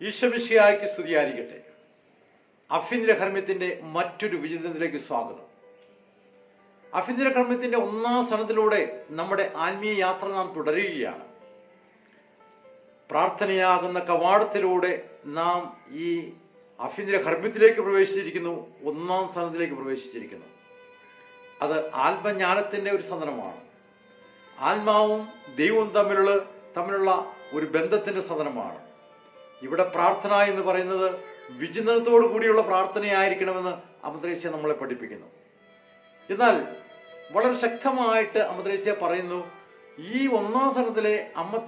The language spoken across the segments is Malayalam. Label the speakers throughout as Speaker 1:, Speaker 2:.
Speaker 1: ഈശ്വമിഷിയായ്ക്ക് സ്തുതിയായിരിക്കട്ടെ അഫീന്ദ്ര കർമ്മത്തിന്റെ മറ്റൊരു വിചിന്തനത്തിലേക്ക് സ്വാഗതം. അഭ്യന്തര കർമ്മത്തിന്റെ ഒന്നാം സ്ഥലത്തിലൂടെ നമ്മുടെ ആത്മീയ യാത്ര നാം തുടരുകയാണ്. പ്രാർത്ഥനയാകുന്ന കവാടത്തിലൂടെ നാം ഈ അഭ്യന്തര കർമ്മത്തിലേക്ക് പ്രവേശിച്ചിരിക്കുന്നു ഒന്നാം സ്ഥലത്തിലേക്ക് പ്രവേശിച്ചിരിക്കുന്നു. അത് ആത്മജ്ഞാനത്തിന്റെ ഒരു സദനമാണ്. ആത്മാവും ദൈവവും തമ്മിലുള്ള തമ്മിലുള്ള ഒരു ബന്ധത്തിന്റെ സദനമാണ്. ഇവിടെ പ്രാർത്ഥന എന്ന് പറയുന്നത് വിചിന്തനത്തോടു കൂടിയുള്ള പ്രാർത്ഥനയായിരിക്കണമെന്ന് അമദ്രേസ്യ നമ്മളെ പഠിപ്പിക്കുന്നു. എന്നാൽ വളരെ ശക്തമായിട്ട് അമദ്രേസ്യ പറയുന്നു ഈ ഒന്നാം സ്ഥലത്തിലെ അമ്മ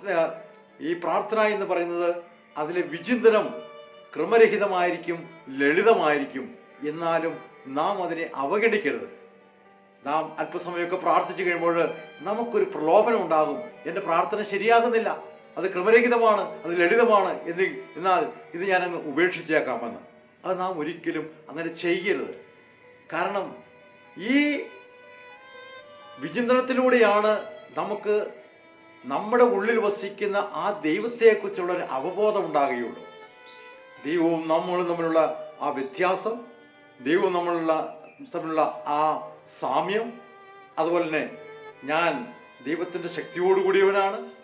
Speaker 1: ഈ പ്രാർത്ഥന എന്ന് പറയുന്നത് അതിലെ വിചിന്തനം ക്രമരഹിതമായിരിക്കും ലളിതമായിരിക്കും. എന്നാലും നാം അതിനെ അവഗണിക്കരുത്. നാം അല്പസമയമൊക്കെ പ്രാർത്ഥിച്ചു കഴിയുമ്പോൾ നമുക്കൊരു പ്രലോഭനം ഉണ്ടാകും. എന്റെ പ്രാർത്ഥന ശരിയാകുന്നില്ല. അത് ക്രമരഹിതമാണ് അത് ലളിതമാണ് എന്ന് എന്നാൽ ഇത് ഞാനങ്ങ് ഉപേക്ഷിച്ചേക്കാമെന്ന്. അത് നാം ഒരിക്കലും അങ്ങനെ ചെയ്യരുത്. കാരണം ഈ വിചിന്തനത്തിലൂടെയാണ് നമുക്ക് നമ്മുടെ ഉള്ളിൽ വസിക്കുന്ന ആ ദൈവത്തെക്കുറിച്ചുള്ള ഒരു അവബോധം ഉണ്ടാകുകയുള്ളൂ. ദൈവവും നമ്മളും തമ്മിലുള്ള ആ വ്യത്യാസം ദൈവവും നമ്മളുള്ള തമ്മിലുള്ള ആ സാമ്യം അതുപോലെ തന്നെ ഞാൻ ദൈവത്തിന്റെ ശക്തിയോട് കൂടിയവനാണ്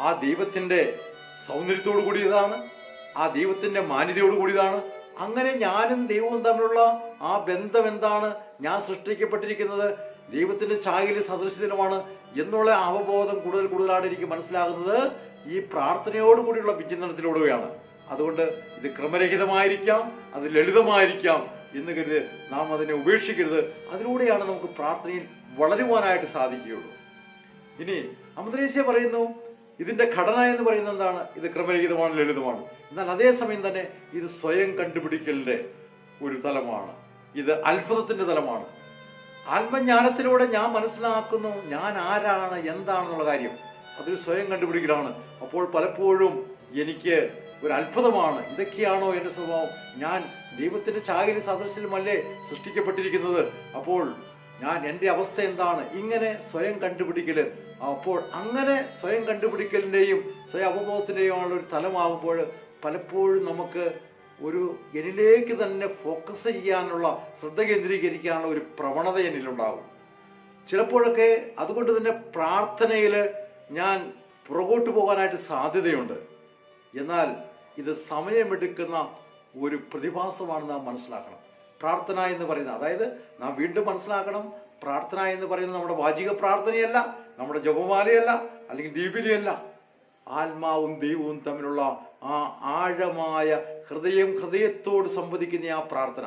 Speaker 1: ആ ദൈവത്തിന്റെ സൗന്ദര്യത്തോട് കൂടിയതാണ് ആ ദൈവത്തിന്റെ മാന്യതയോട് കൂടിയതാണ്. അങ്ങനെ ഞാനും ദൈവവും തമ്മിലുള്ള ആ ബന്ധം എന്താണ്? ഞാൻ സൃഷ്ടിക്കപ്പെട്ടിരിക്കുന്നത് ദൈവത്തിന്റെ ഛായയിൽ സദൃശ്യത്തിലുമാണ് എന്നുള്ള അവബോധം കൂടുതൽ കൂടുതലാണ് എനിക്ക് മനസ്സിലാകുന്നത്. ഈ പ്രാർത്ഥനയോട് കൂടിയുള്ള വിചിന്തനത്തിലൂടെയാണ്. അതുകൊണ്ട് ഇത് ക്രമരഹിതമായിരിക്കാം അത് ലളിതമായിരിക്കാം എന്ന് കരുതി നാം അതിനെ ഉപേക്ഷിക്കരുത്. അതിലൂടെയാണ് നമുക്ക് പ്രാർത്ഥനയിൽ വളരുവാനായിട്ട് സാധിക്കുകയുള്ളൂ. ഇനി അമദ്രേസ്യ പറയുന്നു ഇതിന്റെ ഘടന എന്ന് പറയുന്നത് എന്താണ്? ഇത് ക്രമരഹിതമാണ് ലളിതമാണ്. എന്നാൽ അതേസമയം തന്നെ ഇത് സ്വയം കണ്ടുപിടിക്കലിന്റെ ഒരു തലമാണ്. ഇത് അത്ഭുതത്തിന്റെ തലമാണ്. ആത്മജ്ഞാനത്തിലൂടെ ഞാൻ മനസ്സിലാക്കുന്നു ഞാൻ ആരാണ് എന്താണെന്നുള്ള കാര്യം. അതൊരു സ്വയം കണ്ടുപിടിക്കലാണ്. അപ്പോൾ പലപ്പോഴും എനിക്ക് ഒരു അത്ഭുതമാണ്. ഇതൊക്കെയാണോ എന്റെ സ്വഭാവം? ഞാൻ ദൈവത്തിന്റെ ചാകരി സദൃശ്യമല്ലേ സൃഷ്ടിക്കപ്പെട്ടിരിക്കുന്നത്? അപ്പോൾ ഞാൻ എന്റെ അവസ്ഥ എന്താണ്? ഇങ്ങനെ സ്വയം കണ്ടുപിടിക്കൽ അപ്പോൾ അങ്ങനെ സ്വയം കണ്ടുപിടിക്കലിന്റെയും സ്വയം അവബോധത്തിന്റെയും ഒരു തലമാകുമ്പോൾ പലപ്പോഴും നമുക്ക് ഒരു എന്നിലേക്ക് തന്നെ ഫോക്കസ് ചെയ്യാനുള്ള ശ്രദ്ധ കേന്ദ്രീകരിക്കാനുള്ള ഒരു പ്രവണത എന്നിലുണ്ടാകും. ചിലപ്പോഴൊക്കെ അതുകൊണ്ട് തന്നെ പ്രാർത്ഥനയിൽ ഞാൻ പുറകോട്ട് പോകാനായിട്ട് സാധ്യതയുണ്ട്. എന്നാൽ ഇത് സമയമെടുക്കുന്ന ഒരു പ്രതിഭാസമാണ് നാം മനസ്സിലാക്കണം. പ്രാർത്ഥന എന്ന് പറയുന്നത് അതായത് നാം വീണ്ടും മനസ്സിലാക്കണം പ്രാർത്ഥന എന്ന് പറയുന്നത് നമ്മുടെ വാചിക പ്രാർത്ഥനയല്ല നമ്മുടെ ജപമാലയല്ല അല്ലെങ്കിൽ ദീപിലിയല്ല ആത്മാവും ദൈവവും തമ്മിലുള്ള ആ ആഴമായ ഹൃദയം ഹൃദയത്തോട് സംവദിക്കുന്ന ആ പ്രാർത്ഥന.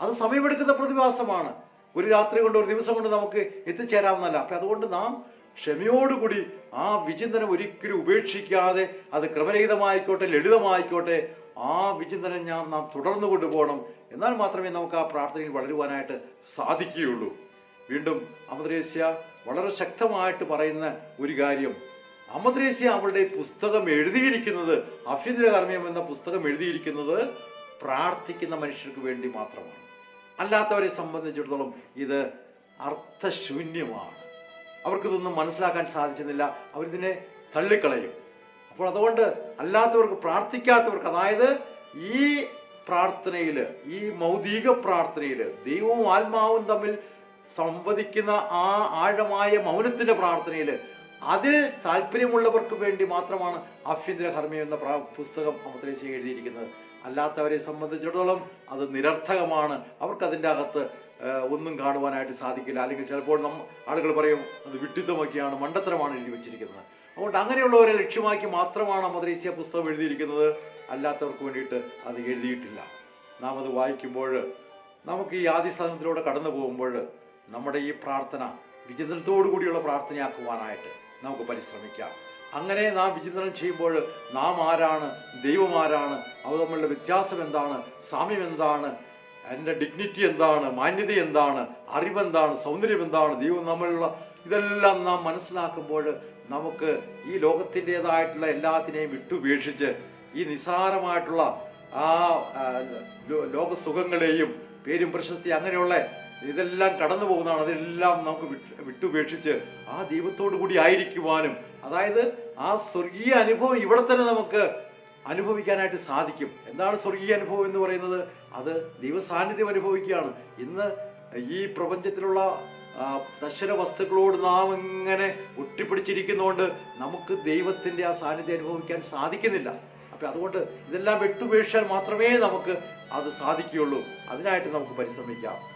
Speaker 1: അത് സമയമെടുക്കുന്ന പ്രതിഭാസമാണ്. ഒരു രാത്രി കൊണ്ട് ഒരു ദിവസം കൊണ്ട് നമുക്ക് എത്തിച്ചേരാവുന്നതല്ല. അപ്പൊ അതുകൊണ്ട് നാം ക്ഷമയോടുകൂടി ആ വിചിന്തനം ഒരിക്കലും ഉപേക്ഷിക്കാതെ അത് ക്രമരഹിതമായിക്കോട്ടെ ലളിതമായിക്കോട്ടെ ആ വിചിന്തനം ഞാൻ നാം തുടർന്നു കൊണ്ടുപോകണം എന്നാൽ മാത്രമേ നമുക്ക് ആ പ്രാർത്ഥനയിൽ വളരുവാനായിട്ട് സാധിക്കുകയുള്ളൂ. വീണ്ടും അമദ്രേസ്യ വളരെ ശക്തമായിട്ട് പറയുന്ന ഒരു കാര്യം. അമദ്രേസ്യ അവളുടെ പുസ്തകം എഴുതിയിരിക്കുന്നത് അഭ്യന്തരകർമ്മ്യം എന്ന പുസ്തകം എഴുതിയിരിക്കുന്നത് പ്രാർത്ഥിക്കുന്ന മനുഷ്യർക്ക് വേണ്ടി മാത്രമാണ്. അല്ലാത്തവരെ സംബന്ധിച്ചിടത്തോളം ഇത് അർത്ഥശൂന്യമാണ്. അവർക്കിതൊന്നും മനസ്സിലാക്കാൻ സാധിച്ചിരുന്നില്ല അവരിതിനെ തള്ളിക്കളയും. അപ്പോൾ അതുകൊണ്ട് അല്ലാത്തവർക്ക് പ്രാർത്ഥിക്കാത്തവർക്ക് അതായത് ഈ പ്രാർത്ഥനയിൽ ഈ മൗതിക പ്രാർത്ഥനയിൽ ദൈവവും ആത്മാവും തമ്മിൽ സംവദിക്കുന്ന ആ ആഴമായ മൗനത്തിന്റെ പ്രാർത്ഥനയിൽ അതിൽ താല്പര്യമുള്ളവർക്ക് വേണ്ടി മാത്രമാണ് അഭ്യന്തര ഹർമ്മി എന്ന പുസ്തകം അമത്രേശി എഴുതിയിരിക്കുന്നത്. അല്ലാത്തവരെ സംബന്ധിച്ചിടത്തോളം അത് നിരർത്ഥകമാണ്. അവർക്ക് അതിന്റെ അകത്ത് ഒന്നും കാണുവാനായിട്ട് സാധിക്കില്ല. അല്ലെങ്കിൽ ചിലപ്പോൾ നമ്മ ആളുകൾ പറയും അത് വിട്ടിത്തമൊക്കെയാണ് മണ്ടത്തരമാണ് എഴുതി വെച്ചിരിക്കുന്നത്. അതുകൊണ്ട് അങ്ങനെയുള്ളവരെ ലക്ഷ്യമാക്കി മാത്രമാണ് മദ്രേസ്യ പുസ്തകം എഴുതിയിരിക്കുന്നത്. അല്ലാത്തവർക്ക് വേണ്ടിയിട്ട് അത് എഴുതിയിട്ടില്ല. നാം അത് വായിക്കുമ്പോൾ നമുക്ക് ഈ ആദ്യ സ്ഥാനത്തിലൂടെ കടന്നു പോകുമ്പോൾ നമ്മുടെ ഈ പ്രാർത്ഥന വിചിന്തനത്തോടു കൂടിയുള്ള പ്രാർത്ഥനയാക്കുവാനായിട്ട് നമുക്ക് പരിശ്രമിക്കാം. അങ്ങനെ നാം വിചിന്തനം ചെയ്യുമ്പോൾ നാം ആരാണ്? ദൈവം ആരാണ്? അവ തമ്മിലുള്ള വ്യത്യാസം എന്താണ്? സാമ്യം എന്താണ്? എന്റെ ഡിഗ്നിറ്റി എന്താണ്? മാന്യത എന്താണ്? അറിവെന്താണ്? സൗന്ദര്യം എന്താണ്? ദൈവം നമ്മളുള്ള ഇതെല്ലാം നാം മനസ്സിലാക്കുമ്പോൾ നമുക്ക് ഈ ലോകത്തിന്റെതായിട്ടുള്ള എല്ലാത്തിനെയും വിട്ടുപേക്ഷിച്ച് ഈ നിസ്സാരമായിട്ടുള്ള ആ, ലോകസുഖങ്ങളെയും പേരും പ്രശസ്തി അങ്ങനെയുള്ള ഇതെല്ലാം കടന്നു പോകുന്നതാണ്. അതെല്ലാം നമുക്ക് വിട്ടുപേക്ഷിച്ച് ആ ദൈവത്തോടു കൂടി ആയിരിക്കുവാനും അതായത് ആ സ്വർഗീയ അനുഭവം ഇവിടെ തന്നെ നമുക്ക് അനുഭവിക്കാനായിട്ട് സാധിക്കും. എന്താണ് സ്വർഗീയ അനുഭവം എന്ന് പറയുന്നത്? അത് ദൈവസാന്നിധ്യം അനുഭവിക്കുകയാണ്. ഇന്ന് ഈ പ്രപഞ്ചത്തിലുള്ള നശ്വര വസ്തുക്കളോട് നാം ഇങ്ങനെ ഒട്ടിപ്പിടിച്ചിരിക്കുന്നതുകൊണ്ട് നമുക്ക് ദൈവത്തിന്റെ ആ സാന്നിധ്യം അനുഭവിക്കാൻ സാധിക്കുന്നില്ല. അപ്പൊ അതുകൊണ്ട് ഇതെല്ലാം വിട്ടുപേക്ഷിച്ചാൽ മാത്രമേ നമുക്ക് അത് സാധിക്കുകയുള്ളൂ. അതിനായിട്ട് നമുക്ക് പരിശ്രമിക്കാം.